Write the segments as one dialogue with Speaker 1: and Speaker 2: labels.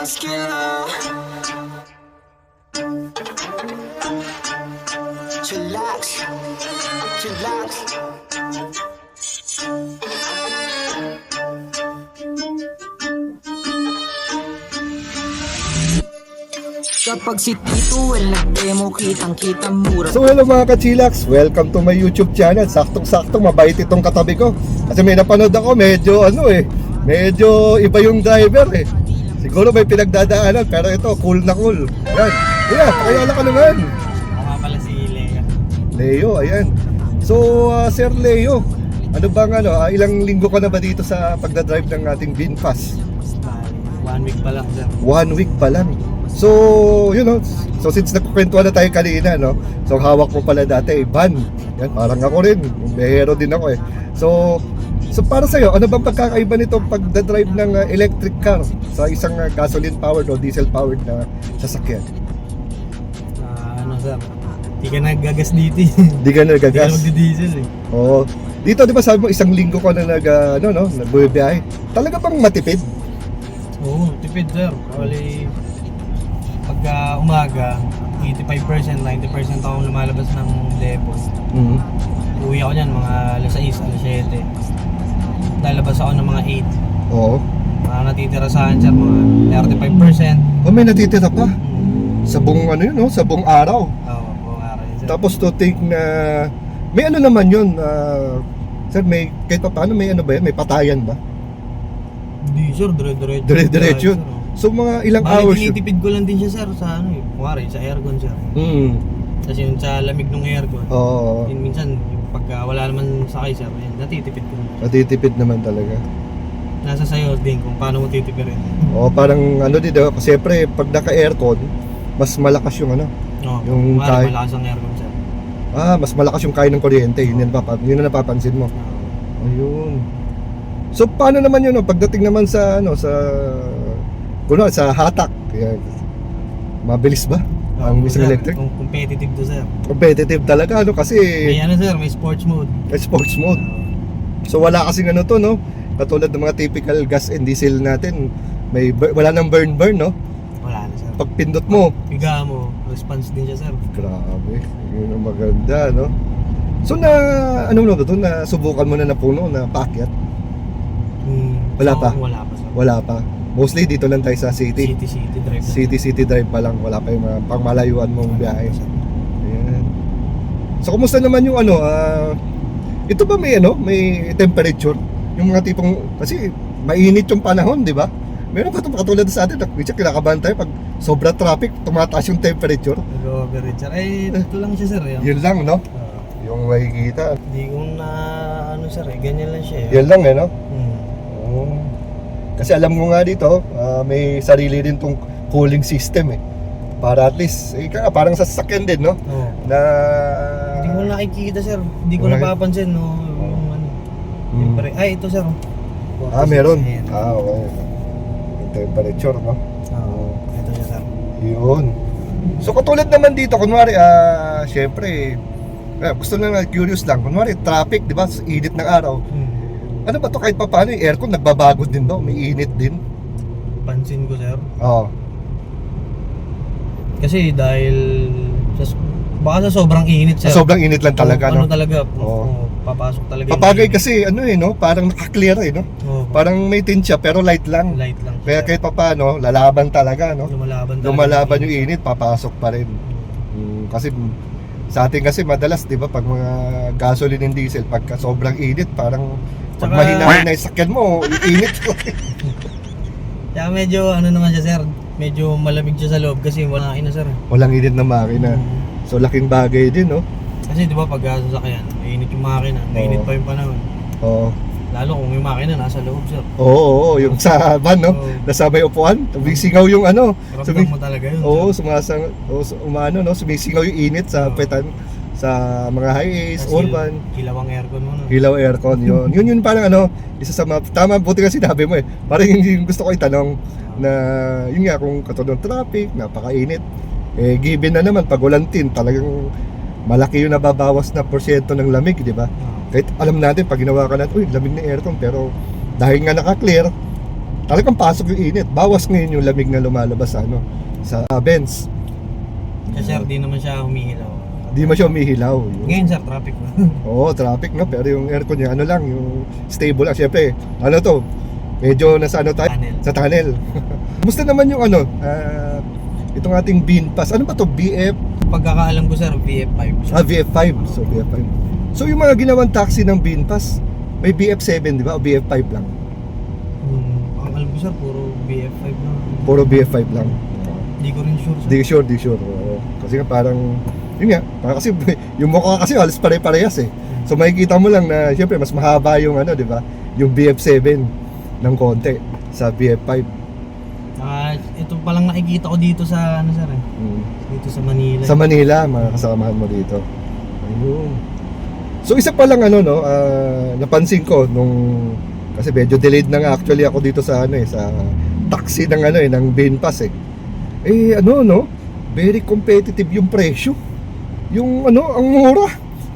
Speaker 1: Chillax, chillax. Kapag si Tito Well nag-demo kitang kitang mura
Speaker 2: So hello mga kachilax, welcome to my YouTube channel. Saktong-saktong mabait itong katabi ko. Kasi may napanood ako, medyo ano eh, medyo iba yung driver eh. Siguro may pinagdadaanan, pero ito, cool na cool. Yan. Kuya, pakilala ka naman.
Speaker 3: Ako pala si Lea.
Speaker 2: Leo, ayan. So, ah, Sir Leo, ano bang ano, ah, ilang linggo ka na ba dito sa pagdadrive ng ating VinFast?
Speaker 3: One week pa lang sir.
Speaker 2: One week pa lang. So, you know, so since nagkukwentuhan na tayo kanina, no? So, hawak mo pala dati, van. Yan, parang ako rin. Behero din ako eh. So, so para sa'yo, ano bang pagkakaiba nito pagdadrive ng uh, electric car sa isang uh, gasoline powered o diesel powered na sasakyan?
Speaker 3: Ah, ano sir? Hindi ka nagagas dito eh.
Speaker 2: Di ka
Speaker 3: Hindi ka
Speaker 2: nagagas.
Speaker 3: magdi-diesel eh.
Speaker 2: Oo. Dito, di ba sabi mo, isang linggo ko na nag, uh, ano, no, nagbubiyahe. Talaga bang matipid?
Speaker 3: Oo, tipid sir. Kali pagka umaga, 85%, 90% ako lumalabas ng depo.
Speaker 2: Mm.
Speaker 3: Uwi ako niyan mga alas 6, alas 7. Lalabas ako ng mga 8.
Speaker 2: Oo.
Speaker 3: Mga natitira sa sir, mga 35%.
Speaker 2: Oh, may natitira pa.
Speaker 3: Hmm.
Speaker 2: Sa buong ano yun, no? Sa buong araw.
Speaker 3: Oo, buong araw yun sir.
Speaker 2: Tapos to think na may ano naman yun, ah, sir, may kahit pa paano may ano ba yan, may patayan ba?
Speaker 3: Hindi sir, dire-diretso.
Speaker 2: Dire-diretso yun. So mga ilang
Speaker 3: Bali,
Speaker 2: hours yun?
Speaker 3: tinitipid ko lang din siya sir sa ano eh. Kuwari, sa aircon sir.
Speaker 2: Mm.
Speaker 3: Kasi yung sa lamig ng aircon.
Speaker 2: Oo.
Speaker 3: Yun, minsan, yung pagka wala naman sakay sir, yan, natitipid ko.
Speaker 2: Natitipid naman talaga.
Speaker 3: Nasa sayo din kung paano mo titipirin.
Speaker 2: Oo, parang ano din, diba? kasi siyempre pag naka-aircon, mas malakas yung ano.
Speaker 3: No,
Speaker 2: Yung kahit-
Speaker 3: malakas ang aircon sir.
Speaker 2: Ah, mas malakas yung kaya ng kuryente. Yun yung, napapa, yun ang napapansin mo.
Speaker 3: Oo.
Speaker 2: Ayun. So paano naman yun, no? pagdating naman sa ano sa kuno sa hatak. Yan. Mabilis ba? Ang
Speaker 3: Oo,
Speaker 2: isang
Speaker 3: sir,
Speaker 2: electric?
Speaker 3: Kung competitive to sir.
Speaker 2: Competitive talaga ano kasi
Speaker 3: May ano sir, may sports mode.
Speaker 2: may sports mode.
Speaker 3: Oo.
Speaker 2: So wala kasing ano to no. Katulad ng mga typical gas and diesel natin, may wala nang burn burn no.
Speaker 3: wala na sir.
Speaker 2: Pag pindot mo,
Speaker 3: Piga mo, response din siya sir.
Speaker 2: grabe. Yun ang maganda no. So na ano no to na subukan mo na na puno na paakyat?
Speaker 3: Hmm.
Speaker 2: Wala pa?
Speaker 3: Oo, Wala pa sir.
Speaker 2: Wala pa. Mostly dito lang tayo sa city.
Speaker 3: City, city drive.
Speaker 2: City city drive pa lang, wala pa yung mga pangmalayuan mong biyahe. Ayan. So kumusta naman yung ano, ah, ito ba may ano, may temperature? Yung mga tipong, kasi mainit yung panahon, di ba? Meron ka katulad sa atin, which kinakabahan tayo pag sobra traffic, tumataas yung temperature.
Speaker 3: Nag-overage. Eh, ito lang siya sir. Yung,
Speaker 2: Yun lang, no?
Speaker 3: Oo.
Speaker 2: Yung makikita.
Speaker 3: Hindi ko na ano sir eh, ganyan lang siya eh.
Speaker 2: Yan lang, eh, no?
Speaker 3: Hmm.
Speaker 2: Oo. Kasi alam ko nga dito, ah, may sarili din tong cooling system eh. Para at least, eh, kaya parang sa sasakyan din, no?
Speaker 3: Oo.
Speaker 2: Na...
Speaker 3: Hindi ko nakikita sir. Hindi ko
Speaker 2: Wala.
Speaker 3: napapansin no. Yung ano.
Speaker 2: Hmm.
Speaker 3: Yung pre- Ay, ito sir. oh.
Speaker 2: Ah, meron.
Speaker 3: Ayan.
Speaker 2: Ah, okay. Yung temperature, no?
Speaker 3: Oo. Ito siya sir.
Speaker 2: Yun. So, katulad naman dito, kunwari, ah, syempre, eh, gusto na nga, curious lang, kunwari, traffic, di ba, sa init ng araw,
Speaker 3: Hmm.
Speaker 2: ano ba to kahit pa paano, yung aircon, nagbabago din daw, may init din.
Speaker 3: Pansin ko sir.
Speaker 2: Oo.
Speaker 3: Kasi dahil sa, baka sa sobrang init sir.
Speaker 2: Sa sobrang init lang talaga,
Speaker 3: ano
Speaker 2: no?
Speaker 3: talaga.
Speaker 2: Oo.
Speaker 3: Oo. Papasok talaga. yung
Speaker 2: Papagay
Speaker 3: init.
Speaker 2: kasi, ano eh, no? Parang naka-clear eh, no?
Speaker 3: Oo.
Speaker 2: Parang may tint siya, pero light lang.
Speaker 3: light lang.
Speaker 2: Kaya kahit pa paano, lalaban talaga, no?
Speaker 3: lumalaban talaga.
Speaker 2: Lumalaban yung init, papasok pa rin. Mm, kasi sa atin kasi madalas, 'di ba, pag mga gasoline and diesel, pagka sobrang init, parang pag
Speaker 3: Tsaka-
Speaker 2: mahina na yung sakyan mo, init.
Speaker 3: Kaya medyo ano naman siya sir. Medyo malamig siya sa loob kasi wala ina sir.
Speaker 2: Walang init na makina.
Speaker 3: Mm.
Speaker 2: So laking bagay din, no?
Speaker 3: Kasi di ba pag uh, sasakyan, mainit yung makina, mainit pa yung panahon.
Speaker 2: Oo.
Speaker 3: Lalo kung yung makina nasa loob sir.
Speaker 2: Oo, oo, oo, yung sa van, no?
Speaker 3: Oo.
Speaker 2: Nasa may upuan, sumisingaw yung ano.
Speaker 3: Ramdam mo talaga yun.
Speaker 2: Oo, sumasang, oo, umano, no? Sumisingaw yung init sa
Speaker 3: Oo.
Speaker 2: petan, sa mga highways,
Speaker 3: Kasi
Speaker 2: urban.
Speaker 3: Hilaw ang aircon mo no.
Speaker 2: Hilaw aircon yun. yun yun parang ano, isa sa mga, tama, buti nga sinabi mo eh. Parang yung, yung gusto ko itanong na, yun nga, kung katulad ng traffic, napakainit. Eh, given na naman, pag ulantin, talagang malaki yung nababawas na porsyento ng lamig, di ba?
Speaker 3: Oo.
Speaker 2: Kahit alam natin, pag ginawa ka natin, uy, lamig ng aircon, pero dahil nga naka-clear, talagang pasok yung init. Bawas ngayon yung lamig na lumalabas ano, sa uh.
Speaker 3: Kasi sir, di naman siya humihilaw.
Speaker 2: Di mo siya umihilaw. Yun.
Speaker 3: Ngayon sir, traffic na.
Speaker 2: Oo, traffic na, pero yung aircon niya, ano lang, yung stable lang. Siyempre, ano to, medyo nasa ano tayo?
Speaker 3: Tunnel.
Speaker 2: Sa tunnel. Kumusta naman yung ano, ah, itong ating bean pass. Ano ba to? BF?
Speaker 3: Pagkakaalam ko sir, VF5.
Speaker 2: Ah, VF5. So, VF5. So, yung mga ginawang taxi ng bean pass, may BF7, di ba? O BF5 lang.
Speaker 3: Hmm, ang alam ko sir, puro VF5 na.
Speaker 2: Puro BF5 lang.
Speaker 3: Hindi ko rin sure sir.
Speaker 2: Di sure, di sure. Oo. Kasi nga parang, yun nga, kasi yung mukha kasi halos pare-parehas eh. So makikita mo lang na syempre mas mahaba yung ano, di ba? Yung BF7 ng konti sa BF5.
Speaker 3: Ah, ito palang nakikita ko dito sa ano sir eh.
Speaker 2: Mm.
Speaker 3: Dito sa Manila.
Speaker 2: Sa Manila, mga kasamahan mo dito. Ayun. So isa pa lang ano no, ah, napansin ko nung kasi medyo delayed na nga actually ako dito sa ano eh sa taxi ng ano eh ng Bean Pass eh. Eh ano no, very competitive yung presyo. Yung ano, ang mura.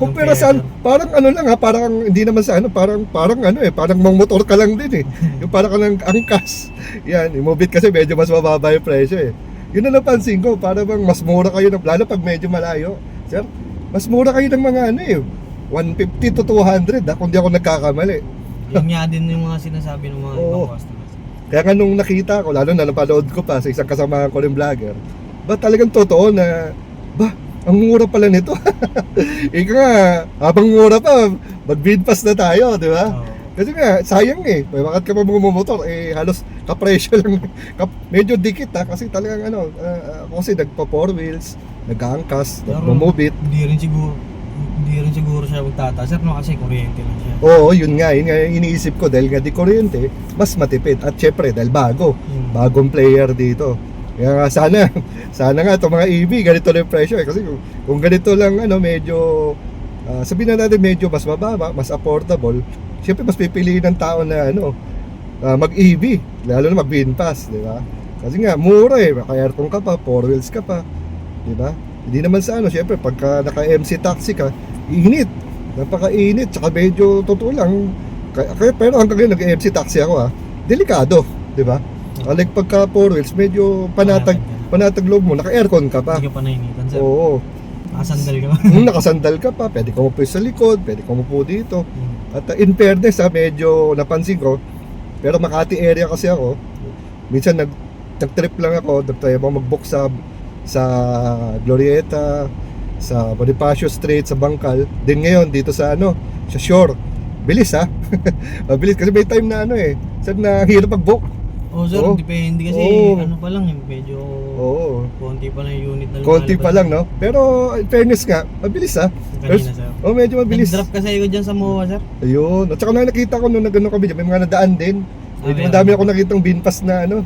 Speaker 2: Kumpara sa parang ano lang ha, parang hindi naman sa ano, parang parang ano eh, parang mang motor ka lang din eh. Yung parang ka lang angkas. Yan, imobit kasi medyo mas mababa yung presyo eh. Yun na napansin ko, para bang mas mura kayo, ng, lalo pag medyo malayo. Sir, mas mura kayo ng mga ano eh, 150 to 200 ha, kung di ako nagkakamali.
Speaker 3: Yun nga din yung mga sinasabi ng mga
Speaker 2: Oo.
Speaker 3: ibang customers.
Speaker 2: Kaya nga nung nakita ko, lalo na napanood ko pa sa isang kasamahan ko rin vlogger, ba talagang totoo na, ba, ang mura pala nito. Ika nga, habang mura pa, mag-bid pass na tayo, di ba?
Speaker 3: Oo.
Speaker 2: Kasi nga, sayang eh. May bakit ka pa motor, eh halos kapresyo lang. Kap, medyo dikit ha, kasi talagang ano, ah, ako kasi nagpa four wheels, nag-aangkas,
Speaker 3: Pero
Speaker 2: nagmumubit.
Speaker 3: Hindi rin siguro hindi rin siguro siya magtataas sir no kasi kuryente lang siya.
Speaker 2: Oo, yun nga, yun nga yung iniisip ko dahil nga di kuryente, mas matipid. At syempre, dahil bago,
Speaker 3: Hmm.
Speaker 2: bagong player dito. Kaya nga sana, sana nga itong mga EV, ganito lang yung presyo eh. Kasi kung, kung ganito lang, ano, medyo, ah, sabihin na natin medyo mas mababa, mas affordable, syempre mas pipiliin ng tao na, ano, ah, mag-EV, lalo na mag-bin pass, di ba? Kasi nga, mura eh, maka-aircon ka pa, four wheels ka pa, di ba? Hindi naman sa ano, syempre, pagka naka-MC taxi ka, init, napaka-init, tsaka medyo totoo lang, kaya, pero hanggang ngayon nag-MC taxi ako ah, delikado, di ba? Ah, Like pagka four wheels, medyo panatag, panatag loob mo, naka-aircon ka pa.
Speaker 3: Hindi ka pa nainitan sir.
Speaker 2: Oo.
Speaker 3: Nakasandal ka ba?
Speaker 2: Kung nakasandal ka pa, pwede ka umupo sa likod, pwede ka umupo dito.
Speaker 3: Hmm.
Speaker 2: At uh, in fairness ha, medyo napansin ko, pero Makati area kasi ako, minsan nag, nag-trip lang ako, nag-try ako mag-book sa, sa Glorieta, sa Bonifacio Street, sa Bangkal. Din ngayon, dito sa ano, sa shore. Bilis ha. Mabilis kasi may time na ano eh. Saan na hirap mag-book.
Speaker 3: Oh sir,
Speaker 2: Oo.
Speaker 3: depende kasi
Speaker 2: Oo.
Speaker 3: ano pa lang yung medyo
Speaker 2: Oo.
Speaker 3: konti pa lang yung unit na
Speaker 2: Konti pa
Speaker 3: lumalabas.
Speaker 2: lang, no? Pero in fairness nga, mabilis ha.
Speaker 3: Kanina sir.
Speaker 2: Oh, medyo mabilis.
Speaker 3: Nag-drop kasi ako dyan sa MOA sir.
Speaker 2: Ayun. At saka na nakita ko nung nagano kami dyan, may mga nadaan din.
Speaker 3: Ah,
Speaker 2: Medyo
Speaker 3: meron.
Speaker 2: madami ako nakitang binpas na ano.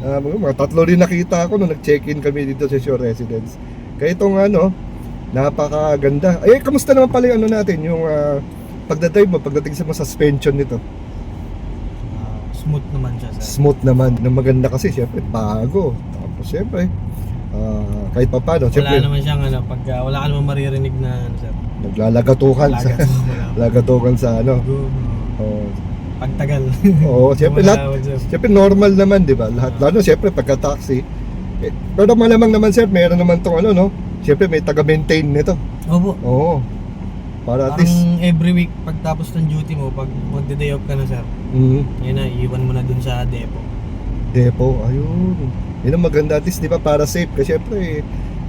Speaker 2: ah, mga, mga tatlo rin nakita ako nung nag-check-in kami dito sa Shore Residence. Kaya itong ano, napakaganda. Ay, kamusta naman pala yung ano natin, yung uh, pagdadrive mo, pagdating sa mga suspension nito.
Speaker 3: Smooth naman siya sir.
Speaker 2: Smooth naman. Na maganda kasi, syempre, bago. Tapos, syempre, ah, kahit pa paano,
Speaker 3: Wala
Speaker 2: syempre,
Speaker 3: naman siyang ano, pag ah, wala ka naman maririnig na ano sir.
Speaker 2: naglalagatukan sa, lagatukan sa ano. Oh,
Speaker 3: Pagtagal.
Speaker 2: Oo, siyempre lahat,
Speaker 3: Malawag, sir.
Speaker 2: siyempre normal naman, 'di ba? Lahat lalo siyempre pagka taxi. Eh, pero malamang naman sir, meron naman tong ano, no? Siyempre may taga-maintain nito.
Speaker 3: Opo.
Speaker 2: Oo. Para at
Speaker 3: Parang
Speaker 2: least
Speaker 3: every week pagtapos ng duty mo, pag magde-day off ka na sir,
Speaker 2: mm,
Speaker 3: yun na, iwan mo na dun sa depo.
Speaker 2: depo, ayun. Yun ang maganda at least, 'di ba, para safe kasi siyempre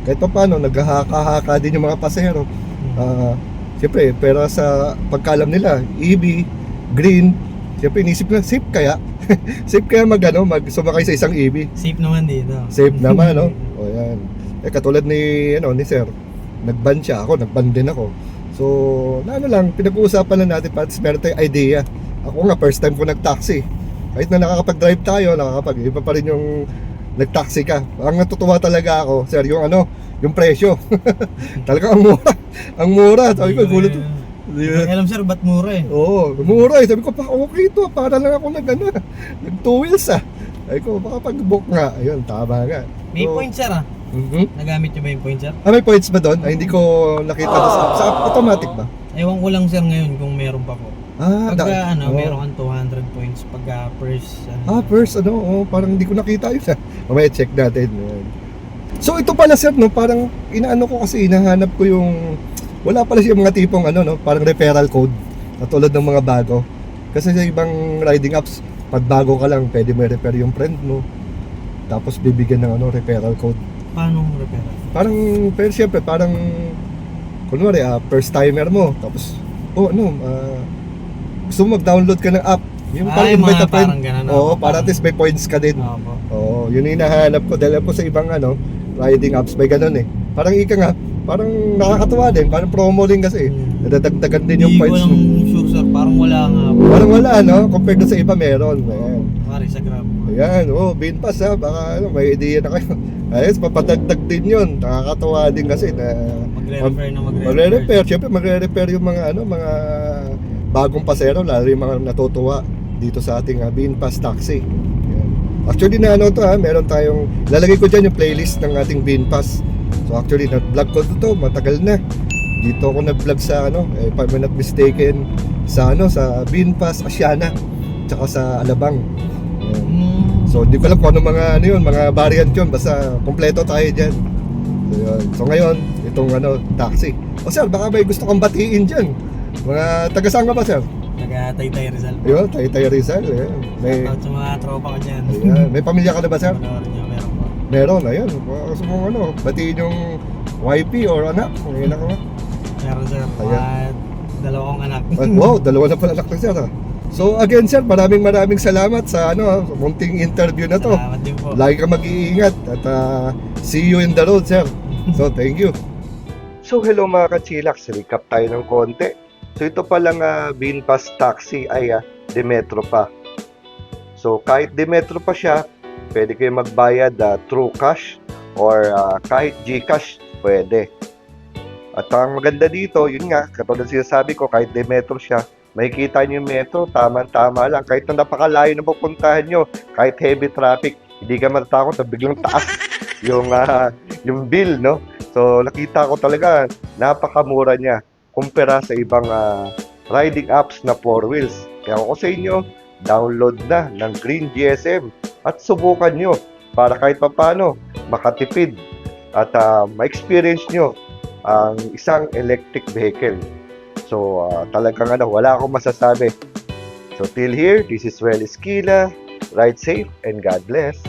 Speaker 2: kahit pa paano naghahaka-haka din yung mga pasahero.
Speaker 3: Hmm.
Speaker 2: Ah, siyempre, pero sa pagkalam nila, EV, green, siyempre inisip na safe kaya. safe kaya mag ano, mag sumakay sa isang EV.
Speaker 3: Safe naman dito.
Speaker 2: Safe naman, no? O yan. Eh, katulad ni, ano, ni Sir, nagban siya ako, nagban din ako. So, na ano lang, pinag-uusapan lang natin para meron tayong idea. Ako nga, first time ko nag-taxi. Kahit na nakakapag-drive tayo, nakakapag, iba pa rin yung nag-taxi ka. Ang natutuwa talaga ako, Sir, yung ano, yung presyo. Talagang ang mura. Ang mura. Sabi ko, gulat.
Speaker 3: Hindi ko alam sir, ba't mura eh?
Speaker 2: Oo, mura eh. Sabi ko, pa, okay to. Para lang ako nag, ano, nag two wheels ah. Sabi ko, baka pag-book nga. Ayun, tama nga.
Speaker 3: May
Speaker 2: So,
Speaker 3: point sir ah.
Speaker 2: Mhm.
Speaker 3: Nagamit niyo ba yung point sir?
Speaker 2: Ah, may points ba doon? Ay, hindi ko nakita doon sa, sa automatic ba?
Speaker 3: Ewan ko lang sir ngayon kung meron pa po.
Speaker 2: Ah,
Speaker 3: Pagka
Speaker 2: da-
Speaker 3: ano,
Speaker 2: oh.
Speaker 3: meron kang 200 points pagka first ano.
Speaker 2: Ah, first, ano, oh, parang hindi ko nakita yun. Mamaya check natin. Ayan. So, ito pala, sir, no, parang inaano ko kasi, hinahanap ko yung, wala pala siya mga tipong, ano, no, parang referral code, katulad ng mga bago. Kasi sa ibang riding apps, pag bago ka lang, pwede mo i-refer yung friend mo. Tapos bibigyan ng ano, referral code.
Speaker 3: Paano mo repair?
Speaker 2: Parang, pero siyempre, parang, kunwari, ah, first timer mo, tapos, oh, ano, ah, gusto mo mag-download ka ng app, yung
Speaker 3: Ah,
Speaker 2: parang
Speaker 3: yung
Speaker 2: invite
Speaker 3: mga
Speaker 2: a friend.
Speaker 3: parang ganun,
Speaker 2: Oo,
Speaker 3: oo,
Speaker 2: para at
Speaker 3: parang-
Speaker 2: least may points ka din.
Speaker 3: Opo.
Speaker 2: Oo, yun yung hinahanap ko. Dahil po sa ibang ano, riding apps, may ganun eh. Parang ika nga, parang nakakatuwa din, parang promo rin kasi.
Speaker 3: Hmm.
Speaker 2: Nadadagdagan din yung
Speaker 3: Hindi ko
Speaker 2: points
Speaker 3: lang sure sir, parang wala nga.
Speaker 2: Parang wala, no? Compared sa iba, meron. Ayan.
Speaker 3: Pare sa Grab.
Speaker 2: Ayan, oh, bin pass ha. Baka ano, may idea na kayo. Ayos, papadagdag din yun. Nakakatuwa din kasi na
Speaker 3: Magre-refer na magre-refer.
Speaker 2: magre-repair. Siyempre, magre-repair yung mga ano, mga bagong pasero, lalo yung mga natutuwa dito sa ating uh, Pass Taxi. Ayan. Actually, na ano to ha, meron tayong, lalagay ko dyan yung playlist ng ating Pass. So actually, nag-vlog ko to, matagal na. Dito ako nag-vlog sa ano, eh, if I'm not mistaken, sa ano, sa Bean Pass Asiana, tsaka sa Alabang. Ayan. So hindi ko alam kung ano mga ano yun, mga variant yun, basta kompleto tayo dyan. So, yun. so ngayon, itong ano, taxi. O sir, baka may gusto kang batiin dyan. Mga taga saan ka ba sir?
Speaker 3: Taga Taytay Rizal po.
Speaker 2: Ayun, tayo tayo Rizal. Ayan. May,
Speaker 3: Shoutout sa mga tropa ko dyan.
Speaker 2: ayan. may pamilya ka na ba sir?
Speaker 3: Panoorin nyo, meron po.
Speaker 2: Meron, ayun. Gusto mong ano, batiin yung YP or anak. Ngayon ako nga.
Speaker 3: Meron sir. Mga dalawang anak.
Speaker 2: Ah, wow, dalawa na pala anak ng sir ha. So again sir, maraming maraming salamat sa ano, munting interview na to.
Speaker 3: Salamat din po.
Speaker 2: Lagi ka mag-iingat at ah, see you in the road, sir. So, thank you. So, hello mga ka-chillax. Recap tayo ng konti. So, ito palang uh, Bean Pass Taxi ay uh, Demetro pa. So, kahit Demetro pa siya, pwede kayo magbayad uh, through cash or ah, kahit Gcash, pwede. At ang maganda dito, yun nga, katulad sinasabi ko, kahit Demetro siya, makikita nyo yung metro, tama-tama lang. Kahit na napakalayo na pupuntahan nyo, kahit heavy traffic, hindi ka matatakot na biglang taas yung, ah, yung bill, no? So, nakita ko talaga, napakamura niya kumpara sa ibang ah, riding apps na four wheels. Kaya ako sa inyo, download na ng Green GSM at subukan nyo para kahit papano makatipid at ah, ma-experience nyo ang isang electric vehicle. So, ah, talagang ano, wala akong masasabi. So, till here, this is Well Esquila. Ride safe and God bless.